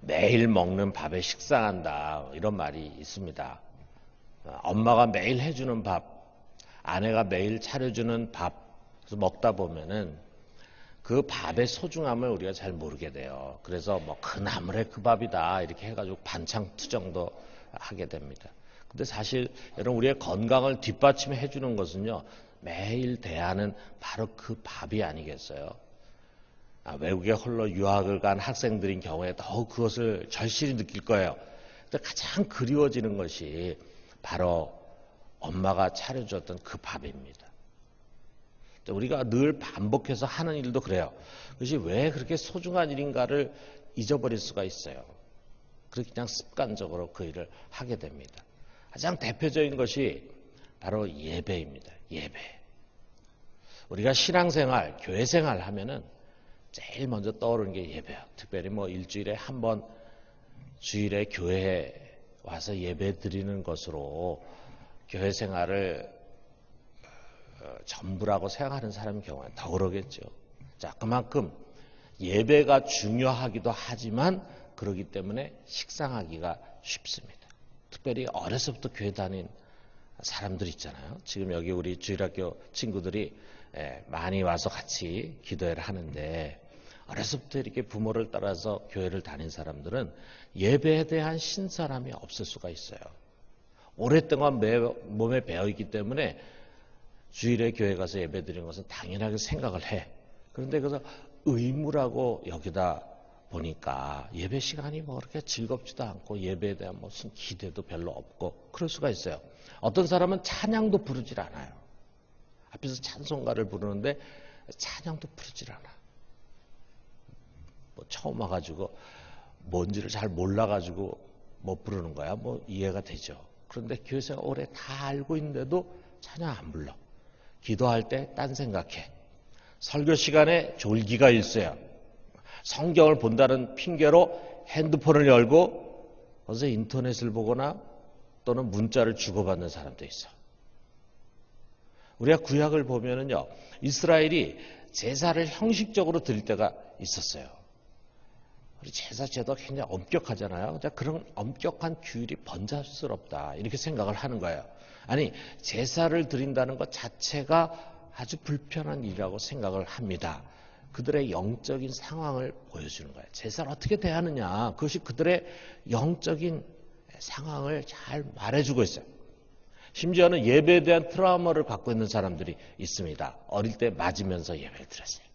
매일 먹는 밥에 식상한다 이런 말이 있습니다. 엄마가 매일 해주는 밥, 아내가 매일 차려주는 밥 그래서 먹다 보면은 그 밥의 소중함을 우리가 잘 모르게 돼요. 그래서 뭐 그 나물의 그 밥이다 이렇게 해가지고 반창 투정도 하게 됩니다. 근데 사실 여러분 우리의 건강을 뒷받침해 주는 것은요 매일 대하는 바로 그 밥이 아니겠어요. 아, 외국에 홀로 유학을 간 학생들인 경우에 더욱 그것을 절실히 느낄 거예요. 근데 가장 그리워지는 것이 바로 엄마가 차려줬던 그 밥입니다. 우리가 늘 반복해서 하는 일도 그래요. 그것이 왜 그렇게 소중한 일인가를 잊어버릴 수가 있어요. 그렇게 그냥 습관적으로 그 일을 하게 됩니다. 가장 대표적인 것이 바로 예배입니다. 예배. 우리가 신앙생활, 교회생활 하면은 제일 먼저 떠오르는 게 예배야. 특별히 뭐 일주일에 한 번 주일에 교회에 와서 예배 드리는 것으로 교회 생활을 어, 전부라고 생각하는 사람의 경우에 더 그러겠죠. 자, 그만큼 예배가 중요하기도 하지만 그러기 때문에 식상하기가 쉽습니다. 특별히 어려서부터 교회 다닌 사람들 있잖아요. 지금 여기 우리 주일학교 친구들이 예, 많이 와서 같이 기도회를 하는데 어려서부터 이렇게 부모를 따라서 교회를 다닌 사람들은 예배에 대한 신사람이 없을 수가 있어요. 오랫동안 몸에 배어있기 때문에 주일에 교회 가서 예배 드리는 것은 당연하게 생각을 해. 그런데 그래서 의무라고 여기다 보니까 예배 시간이 뭐 그렇게 즐겁지도 않고 예배에 대한 무슨 기대도 별로 없고 그럴 수가 있어요. 어떤 사람은 찬양도 부르질 않아요. 앞에서 찬송가를 부르는데 찬양도 부르질 않아. 뭐 처음 와가지고 뭔지를 잘 몰라가지고 못 부르는 거야. 뭐 이해가 되죠. 그런데 교회생활 오래 다 알고 있는데도 찬양 안 불러. 기도할 때 딴 생각해. 설교 시간에 졸기가 일어요. 성경을 본다는 핑계로 핸드폰을 열고 어서 인터넷을 보거나 또는 문자를 주고받는 사람도 있어. 우리가 구약을 보면은요, 이스라엘이 제사를 형식적으로 드릴 때가 있었어요. 우리 제사 제도가 굉장히 엄격하잖아요. 그런 엄격한 규율이 번잡스럽다. 이렇게 생각을 하는 거예요. 아니, 제사를 드린다는 것 자체가 아주 불편한 일이라고 생각을 합니다. 그들의 영적인 상황을 보여주는 거예요. 제사를 어떻게 대하느냐. 그것이 그들의 영적인 상황을 잘 말해주고 있어요. 심지어는 예배에 대한 트라우마를 갖고 있는 사람들이 있습니다. 어릴 때 맞으면서 예배를 드렸어요.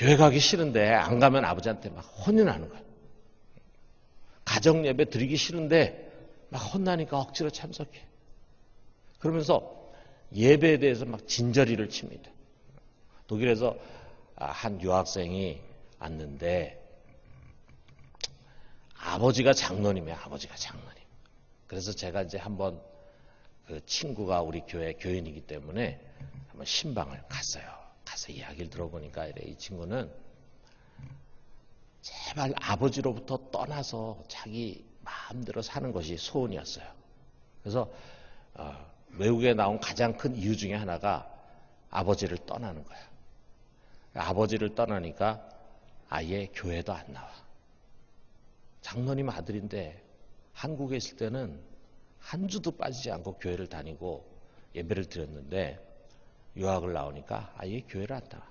교회 가기 싫은데 안 가면 아버지한테 막 나는 거예요. 가정 예배 드리기 싫은데 막 혼나니까 억지로 참석해. 그러면서 예배에 대해서 막 진저리를 칩니다. 독일에서 아, 한 유학생이 왔는데 아버지가 장로님이에요. 아버지가 장로님. 그래서 제가 이제 한번 그 친구가 우리 교회 교인이기 때문에 한번 신방을 갔어요. 가서 이야기를 들어보니까 이 친구는 제발 아버지로부터 떠나서 자기 마음대로 사는 것이 소원이었어요. 그래서 어, 외국에 나온 가장 큰 이유 중에 하나가 아버지를 떠나는 거야. 아버지를 떠나니까 아예 교회도 안 나와. 장로님 아들인데 한국에 있을 때는 한 주도 빠지지 않고 교회를 다니고 예배를 드렸는데 유학을 나오니까 아예 교회를 안 나와.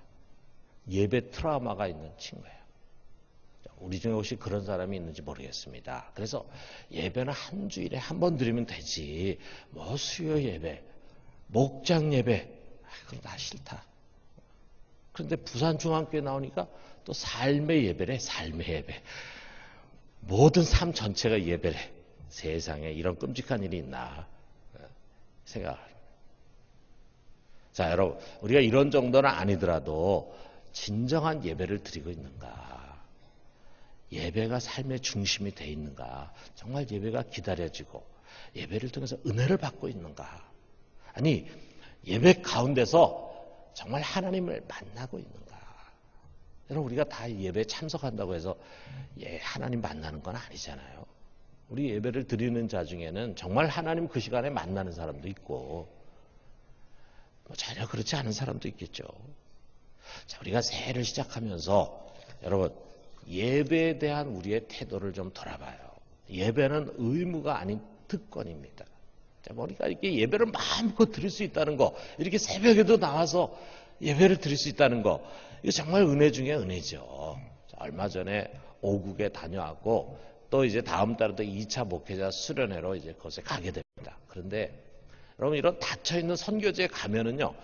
예배 트라우마가 있는 친구예요. 우리 중에 혹시 그런 사람이 있는지 모르겠습니다. 그래서 예배는 한 주일에 한 번 드리면 되지. 뭐 수요 예배, 목장 예배, 그건 다 싫다. 그런데 부산중앙교회 나오니까 또 삶의 예배래, 삶의 예배. 모든 삶 전체가 예배래. 세상에 이런 끔찍한 일이 있나 생각을. 자, 여러분, 우리가 이런 정도는 아니더라도 진정한 예배를 드리고 있는가? 예배가 삶의 중심이 돼 있는가? 정말 예배가 기다려지고 예배를 통해서 은혜를 받고 있는가? 아니, 예배 가운데서 정말 하나님을 만나고 있는가? 여러분, 우리가 다 예배에 참석한다고 해서 예, 하나님 만나는 건 아니잖아요. 우리 예배를 드리는 자 중에는 정말 하나님 그 시간에 만나는 사람도 있고, 뭐 전혀 그렇지 않은 사람도 있겠죠. 자, 우리가 새해를 시작하면서 여러분, 예배에 대한 우리의 태도를 좀 돌아봐요. 예배는 의무가 아닌 특권입니다. 자, 우리가 이렇게 예배를 마음껏 드릴 수 있다는 거, 이렇게 새벽에도 나와서 예배를 드릴 수 있다는 거, 이거 정말 은혜 중에 은혜죠. 자, 얼마 전에 오국에 다녀왔고, 또 이제 다음 달에도 2차 목회자 수련회로 이제 그곳에 가게 됩니다. 그런데 여러분 이런 닫혀있는 선교지에 가면은요,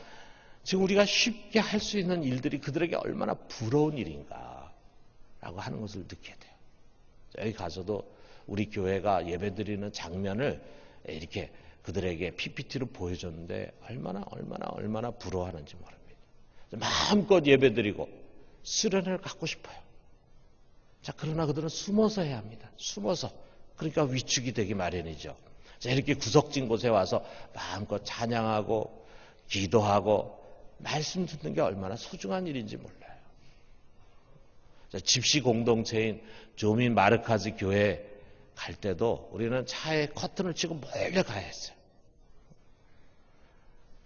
지금 우리가 쉽게 할 수 있는 일들이 그들에게 얼마나 부러운 일인가, 라고 하는 것을 느끼게 돼요. 여기 가서도 우리 교회가 예배 드리는 장면을 이렇게 그들에게 PPT로 보여줬는데 얼마나 얼마나 얼마나 부러워하는지 모릅니다. 마음껏 예배 드리고 수련을 갖고 싶어요. 자, 그러나 그들은 숨어서 해야 합니다. 숨어서. 그러니까 위축이 되기 마련이죠. 자, 이렇게 구석진 곳에 와서 마음껏 찬양하고 기도하고 말씀 듣는 게 얼마나 소중한 일인지 몰라요. 자, 집시 공동체인 조민 마르카즈 교회 갈 때도 우리는 차에 커튼을 치고 몰래 가야 했어요.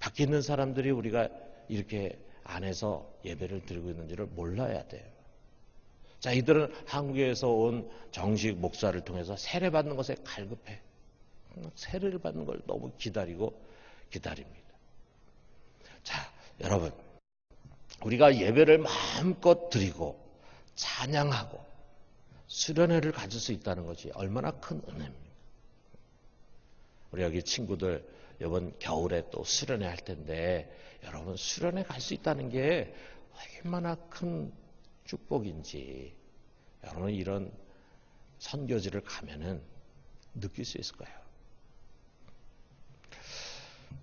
밖에 있는 사람들이 우리가 이렇게 안에서 예배를 드리고 있는지를 몰라야 돼요. 자, 이들은 한국에서 온 정식 목사를 통해서 세례 받는 것에 갈급해. 세례를 받는 걸 너무 기다리고 기다립니다. 자, 여러분. 우리가 예배를 마음껏 드리고 찬양하고 수련회를 가질 수 있다는 것이 얼마나 큰 은혜입니까? 우리 여기 친구들 이번 겨울에 또 수련회 할 텐데 여러분 수련회 갈 수 있다는 게 얼마나 큰 축복인지 여러분 이런 선교지를 가면은 느낄 수 있을 거예요.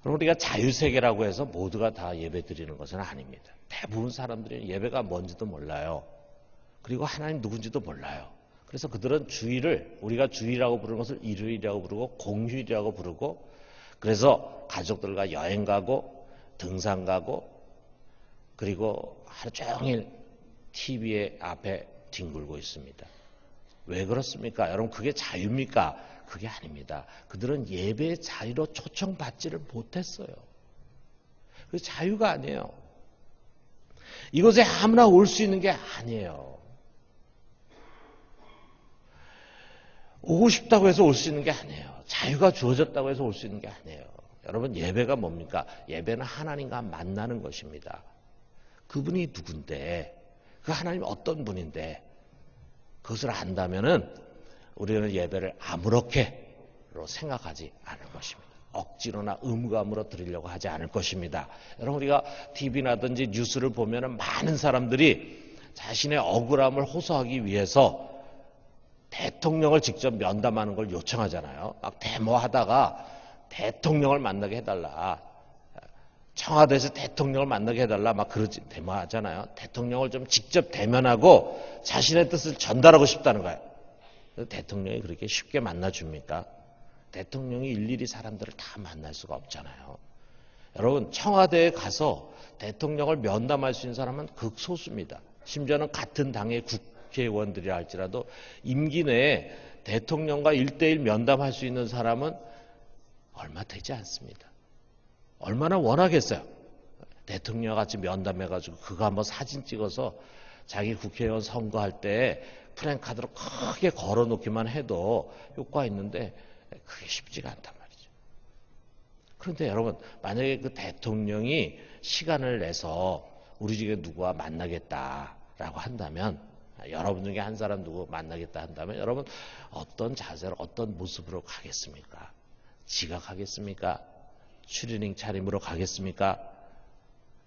우리가 자유세계라고 해서 모두가 다 예배 드리는 것은 아닙니다. 대부분 사람들이 예배가 뭔지도 몰라요. 그리고 하나님 누군지도 몰라요. 그래서 그들은 주일을 우리가 주일이라고 부르는 것을 일요일이라고 부르고 공휴일이라고 부르고 그래서 가족들과 여행 가고 등산 가고 그리고 하루 종일 TV에 앞에 뒹굴고 있습니다. 왜 그렇습니까? 여러분 그게 자유입니까? 그게 아닙니다. 그들은 예배의 자유로 초청받지를 못했어요. 그 자유가 아니에요. 이곳에 아무나 올 수 있는 게 아니에요. 오고 싶다고 해서 올 수 있는 게 아니에요. 자유가 주어졌다고 해서 올 수 있는 게 아니에요. 여러분 예배가 뭡니까? 예배는 하나님과 만나는 것입니다. 그분이 누군데 그 하나님 어떤 분인데 그것을 안다면은 우리는 예배를 아무렇게로 생각하지 않을 것입니다. 억지로나 의무감으로 드리려고 하지 않을 것입니다. 여러분 우리가 TV나든지 뉴스를 보면은 많은 사람들이 자신의 억울함을 호소하기 위해서 대통령을 직접 면담하는 걸 요청하잖아요. 막 데모하다가 대통령을 만나게 해달라. 청와대에서 대통령을 만나게 해달라. 막 그러지, 데모하잖아요. 대통령을 좀 직접 대면하고 자신의 뜻을 전달하고 싶다는 거예요. 대통령이 그렇게 쉽게 만나줍니까? 대통령이 일일이 사람들을 다 만날 수가 없잖아요. 여러분, 청와대에 가서 대통령을 면담할 수 있는 사람은 극소수입니다. 심지어는 같은 당의 국, 국회의원들이 할지라도 임기 내에 대통령과 일대일 면담할 수 있는 사람은 얼마 되지 않습니다. 얼마나 원하겠어요. 대통령 같이 면담해가지고 그거 한번 사진 찍어서 자기 국회의원 선거할 때 프랭카드로 크게 걸어 놓기만 해도 효과 있는데 그게 쉽지가 않단 말이죠. 그런데 여러분 만약에 그 대통령이 시간을 내서 우리 집에 누구와 만나겠다라고 한다면 여러분 중에 한 사람 누구 만나겠다 한다면 여러분 어떤 자세로 어떤 모습으로 가겠습니까? 지각하겠습니까? 추리닝 차림으로 가겠습니까?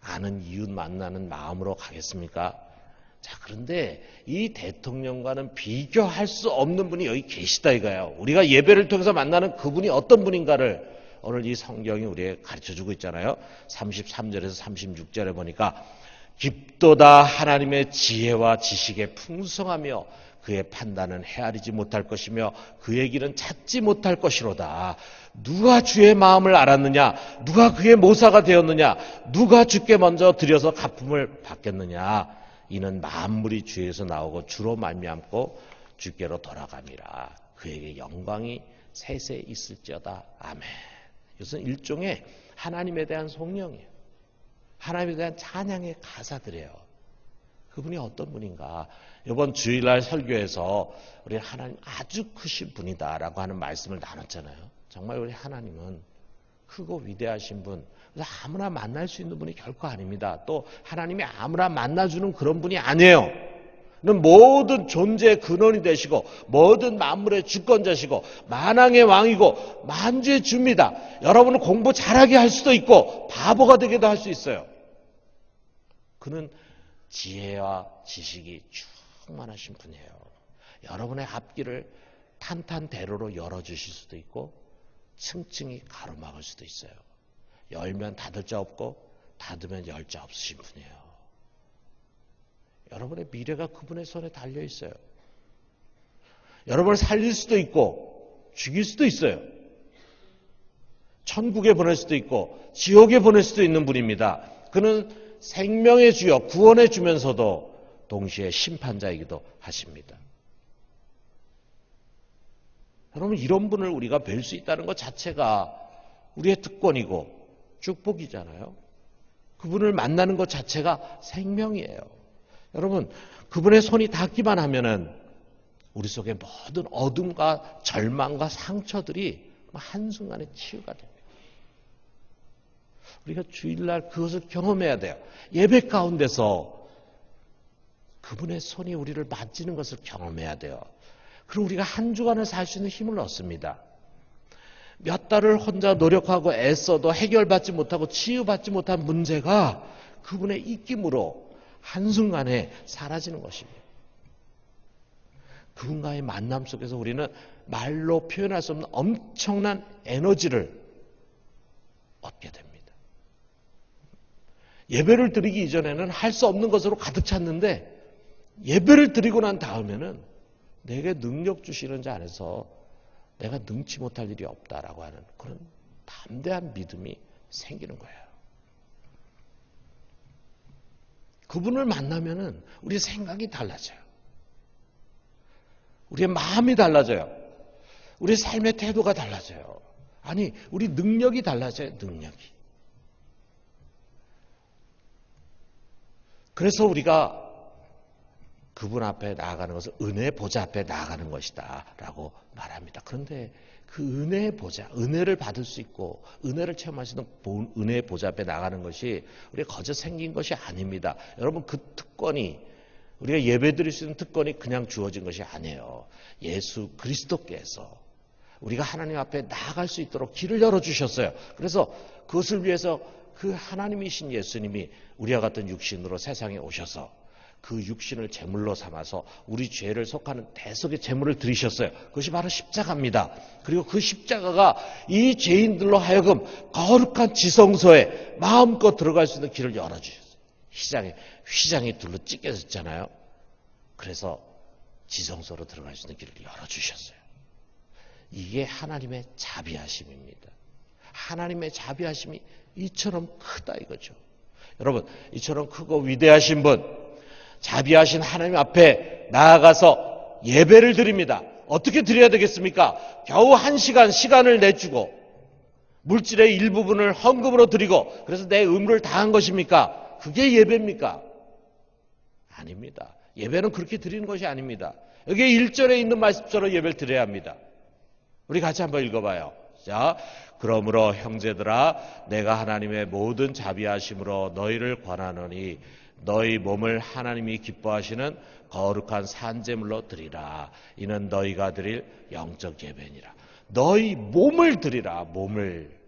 아는 이웃 만나는 마음으로 가겠습니까? 자, 그런데 이 대통령과는 비교할 수 없는 분이 여기 계시다 이거예요. 우리가 예배를 통해서 만나는 그분이 어떤 분인가를 오늘 이 성경이 우리에게 가르쳐 주고 있잖아요. 33절에서 36절에 보니까 깊도다 하나님의 지혜와 지식에 풍성하며 그의 판단은 헤아리지 못할 것이며 그의 길은 찾지 못할 것이로다. 누가 주의 마음을 알았느냐? 누가 그의 모사가 되었느냐? 누가 주께 먼저 들여서 가품을 받겠느냐? 이는 만물이 주에서 나오고 주로 말미암고 주께로 돌아감이라. 그에게 영광이 세세 있을지어다. 아멘. 이것은 일종의 하나님에 대한 성령이에요. 하나님에 대한 찬양의 가사들이에요. 그분이 어떤 분인가? 이번 주일날 설교에서 우리 하나님 아주 크신 분이다라고 하는 말씀을 나눴잖아요. 정말 우리 하나님은 크고 위대하신 분, 그래서 아무나 만날 수 있는 분이 결코 아닙니다. 또 하나님이 아무나 만나주는 그런 분이 아니에요. 는 모든 존재의 근원이 되시고 모든 만물의 주권자시고 만왕의 왕이고 만주의 주입니다. 여러분은 공부 잘하게 할 수도 있고 바보가 되기도 할 수 있어요. 그는 지혜와 지식이 충만하신 분이에요. 여러분의 앞길을 탄탄대로로 열어주실 수도 있고 층층이 가로막을 수도 있어요. 열면 닫을 자 없고 닫으면 열 자 없으신 분이에요. 여러분의 미래가 그분의 손에 달려 있어요. 여러분을 살릴 수도 있고 죽일 수도 있어요. 천국에 보낼 수도 있고 지옥에 보낼 수도 있는 분입니다. 그는 생명의 주여 구원해 주면서도 동시에 심판자이기도 하십니다. 여러분 이런 분을 우리가 뵐 수 있다는 것 자체가 우리의 특권이고 축복이잖아요. 그분을 만나는 것 자체가 생명이에요. 여러분 그분의 손이 닿기만 하면은 우리 속의 모든 어둠과 절망과 상처들이 한순간에 치유가 됩니다. 우리가 주일날 그것을 경험해야 돼요. 예배 가운데서 그분의 손이 우리를 만지는 것을 경험해야 돼요. 그럼 우리가 한 주간을 살 수 있는 힘을 얻습니다. 몇 달을 혼자 노력하고 애써도 해결받지 못하고 치유받지 못한 문제가 그분의 입김으로 한순간에 사라지는 것입니다. 그분과의 만남 속에서 우리는 말로 표현할 수 없는 엄청난 에너지를 얻게 됩니다. 예배를 드리기 이전에는 할 수 없는 것으로 가득 찼는데 예배를 드리고 난 다음에는 내게 능력 주시는 자 안에서 내가 능치 못할 일이 없다라고 하는 그런 담대한 믿음이 생기는 거예요. 그분을 만나면은 우리 생각이 달라져요. 우리의 마음이 달라져요. 우리 삶의 태도가 달라져요. 아니, 우리 능력이 달라져요, 능력이. 그래서 우리가 그분 앞에 나아가는 것을 은혜 보좌 앞에 나아가는 것이다 라고 말합니다. 그런데 그 은혜의 보좌, 은혜를 받을 수 있고 은혜를 체험할 수 있는 은혜의 보좌 앞에 나가는 것이 우리가 거저 생긴 것이 아닙니다. 여러분 그 특권이 우리가 예배 드릴 수 있는 특권이 그냥 주어진 것이 아니에요. 예수 그리스도께서 우리가 하나님 앞에 나아갈 수 있도록 길을 열어주셨어요. 그래서 그것을 위해서 그 하나님이신 예수님이 우리와 같은 육신으로 세상에 오셔서 그 육신을 제물로 삼아서 우리 죄를 속하는 대속의 제물을 드리셨어요. 그것이 바로 십자가입니다. 그리고 그 십자가가 이 죄인들로 하여금 거룩한 지성소에 마음껏 들어갈 수 있는 길을 열어주셨어요. 휘장에, 휘장이 둘로 찢겨졌잖아요. 그래서 지성소로 들어갈 수 있는 길을 열어주셨어요. 이게 하나님의 자비하심입니다. 하나님의 자비하심이 이처럼 크다 이거죠. 여러분, 이처럼 크고 위대하신 분, 자비하신 하나님 앞에 나아가서 예배를 드립니다. 어떻게 드려야 되겠습니까? 겨우 한 시간 시간을 내주고 물질의 일부분을 헌금으로 드리고 그래서 내 의무를 다한 것입니까? 그게 예배입니까? 아닙니다. 예배는 그렇게 드리는 것이 아닙니다. 여기 1절에 있는 말씀처럼 예배를 드려야 합니다. 우리 같이 한번 읽어봐요. 자, 그러므로 형제들아 내가 하나님의 모든 자비하심으로 너희를 권하노니 너희 몸을 하나님이 기뻐하시는 거룩한 산재물로 드리라. 이는 너희가 드릴 영적 예배니라. 너희 몸을 드리라. 몸을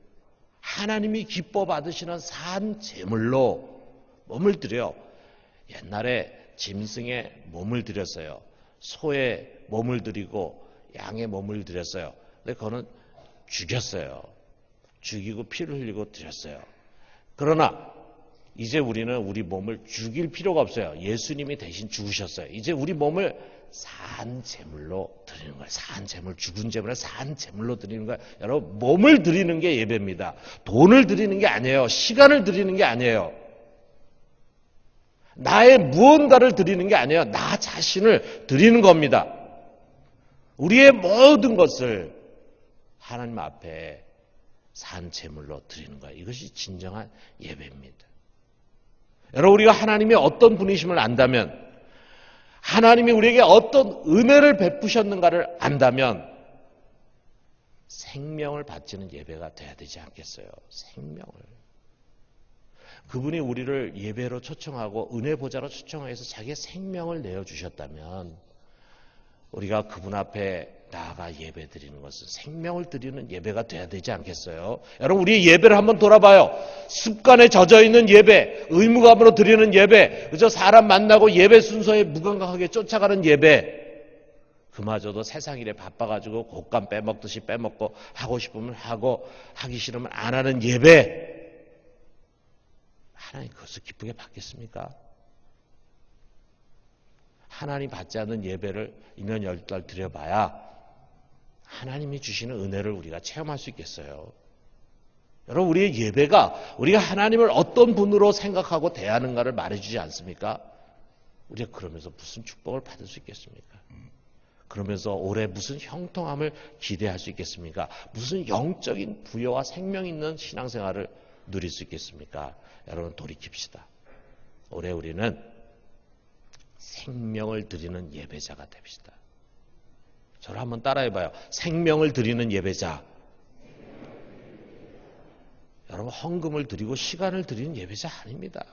하나님이 기뻐 받으시는 산재물로 몸을 드려. 옛날에 짐승의 몸을 드렸어요. 소의 몸을 드리고 양의 몸을 드렸어요. 근데 그거는 죽였어요. 죽이고 피를 흘리고 드렸어요. 그러나 이제 우리는 우리 몸을 죽일 필요가 없어요. 예수님이 대신 죽으셨어요. 이제 우리 몸을 산 제물로 드리는 거예요. 산 제물, 죽은 제물을 산 제물로 드리는 거예요. 여러분, 몸을 드리는 게 예배입니다. 돈을 드리는 게 아니에요. 시간을 드리는 게 아니에요. 나의 무언가를 드리는 게 아니에요. 나 자신을 드리는 겁니다. 우리의 모든 것을 하나님 앞에 산 제물로 드리는 거예요. 이것이 진정한 예배입니다. 여러분 우리가 하나님이 어떤 분이심을 안다면 하나님이 우리에게 어떤 은혜를 베푸셨는가를 안다면 생명을 바치는 예배가 돼야 되지 않겠어요? 생명을. 그분이 우리를 예배로 초청하고 은혜 보좌로 초청해서 자기의 생명을 내어 주셨다면 우리가 그분 앞에 나아가 예배 드리는 것은 생명을 드리는 예배가 돼야 되지 않겠어요? 여러분 우리의 예배를 한번 돌아봐요. 습관에 젖어 있는 예배, 의무감으로 드리는 예배, 그저 사람 만나고 예배 순서에 무감각하게 쫓아가는 예배. 그마저도 세상 일에 바빠가지고 곶감 빼먹듯이 빼먹고 하고 싶으면 하고 하기 싫으면 안 하는 예배. 하나님 그것을 기쁘게 받겠습니까? 하나님 받지 않는 예배를 2년 10달 드려봐야 하나님이 주시는 은혜를 우리가 체험할 수 있겠어요. 여러분, 우리의 예배가 우리가 하나님을 어떤 분으로 생각하고 대하는가를 말해주지 않습니까? 우리가 그러면서 무슨 축복을 받을 수 있겠습니까? 그러면서 올해 무슨 형통함을 기대할 수 있겠습니까? 무슨 영적인 부여와 생명 있는 신앙생활을 누릴 수 있겠습니까? 여러분 돌이킵시다. 올해 우리는 생명을 드리는 예배자가 됩시다. 저를 한번 따라해봐요. 생명을 드리는 예배자. 여러분 헌금을 드리고 시간을 드리는 예배자 아닙니다.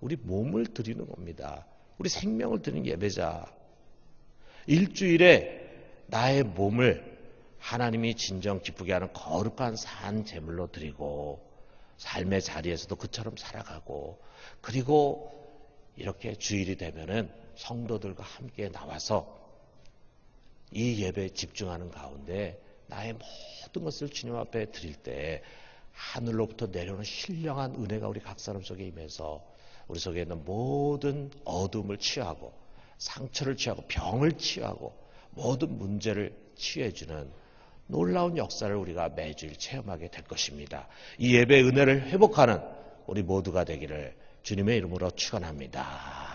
우리 몸을 드리는 겁니다. 우리 생명을 드리는 예배자. 일주일에 나의 몸을 하나님이 진정 기쁘게 하는 거룩한 산 제물로 드리고 삶의 자리에서도 그처럼 살아가고 그리고 이렇게 주일이 되면은 성도들과 함께 나와서 이 예배에 집중하는 가운데 나의 모든 것을 주님 앞에 드릴 때 하늘로부터 내려오는 신령한 은혜가 우리 각 사람 속에 임해서 우리 속에 있는 모든 어둠을 치유하고 상처를 치유하고 병을 치유하고 모든 문제를 치유해주는 놀라운 역사를 우리가 매주일 체험하게 될 것입니다. 이 예배 은혜를 회복하는 우리 모두가 되기를 주님의 이름으로 축원합니다.